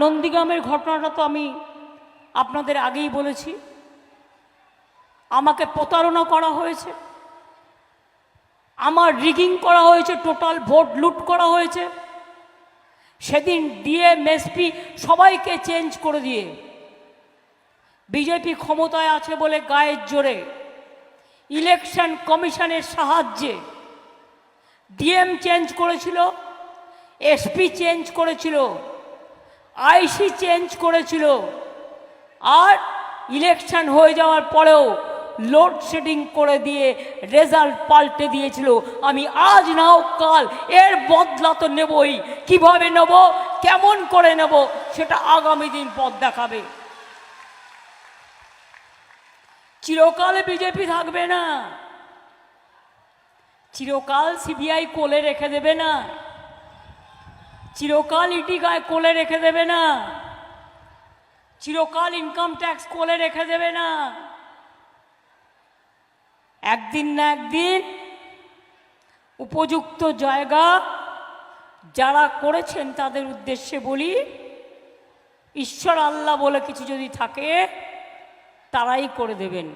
নন্দীগ্রামের ঘটনাটা তো আমি আপনাদের আগেই বলেছি। আমাকে প্রতারণা করা হয়েছে। আমার রিগিং করা হয়েছে টোটাল ভোট লুট করা হয়েছে। সেদিন ডিএমএসপি সবাইকে চেঞ্জ করে দিয়ে বিজেপি ক্ষমতায় আছে বলে গায়ের জোরে ইলেকশন কমিশনের সাহায্যে ডিএম চেঞ্জ করেছিল এসপি চেঞ্জ করেছিল। আইসি চেঞ্জ করেছিল। আর ইলেকশন হয়ে যাওয়ার পরেও লোডশেডিং করে দিয়ে রেজাল্ট পাল্টে দিয়েছিল। আমি আজ নাও কাল এর বদলা তো নেবই। কীভাবে নেব? কেমন করে নেব? সেটা আগামী দিন পথ দেখাবে। চিরকাল বিজেপি থাকবে না। চিরকাল সিবিআই কোলে রেখে দেবে না। চিরকাল ইটি গায়ে কোলে রেখে দেবে না। চিরকাল ইনকাম ট্যাক্স কোলে রেখে দেবে না। একদিন না একদিন উপযুক্ত জায়গা যারা করেছেন তাদের উদ্দেশ্যে বলি, ঈশ্বর আল্লাহ বলে কিছু যদি থাকে, তারাই করে দেবেন।